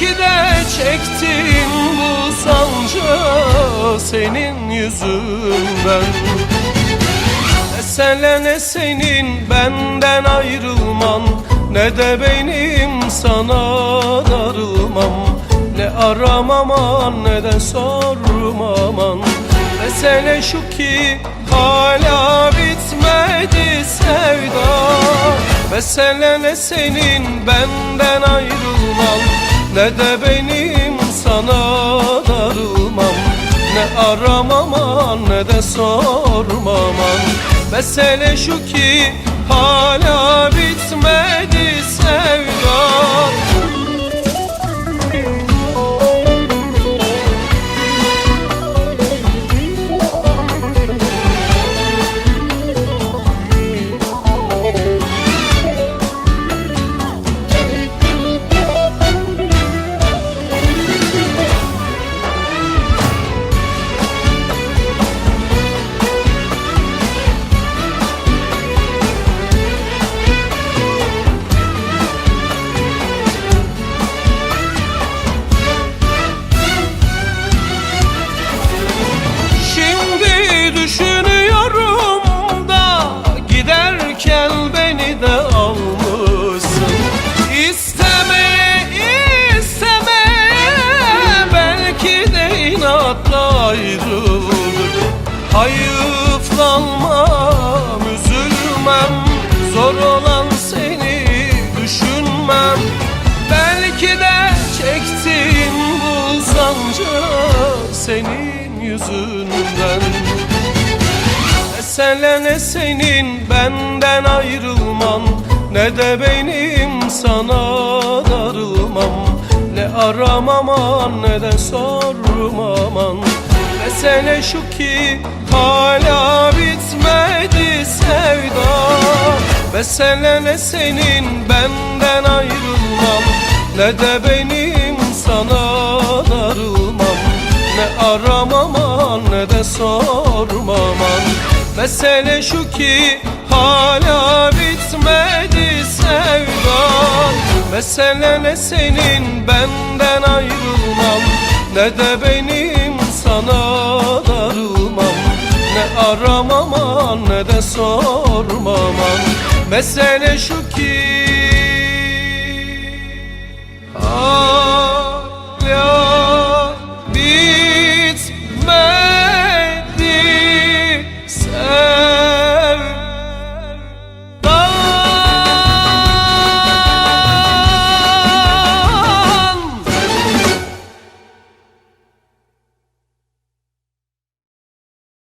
Belki de çektim bu sancı senin yüzünden. Mesele ne senin benden ayrılman Ne de benim sana darılmam. Ne aramaman ne de sormaman. Mesele şu ki hala bitmedi sevda. Mesele ne senin benden ayrılman Ne de benim sana darılmam. Ne aramaman ne de sormaman Mesele şu ki hala bitmedi sevda Hayıflanmam, üzülmem. Zor olan seni düşünmem. Belki de çektiğim bu sancı senin yüzünden. Mesele ne senin benden ayrılman? Ne de benim sana darılmam. Ne aramaman ne de sormaman. Mesele şu ki hala bitmedi sevda. Mesele ne senin? Benden ayrılman Ne de benim sana darılmam. Ne aramaman ne de sormaman Mesele şu ki hala bitmedi sevda. Mesele ne senin? Benden ayrılmam. Ne de benim Ne aramaman ne de sormaman Mesele şu ki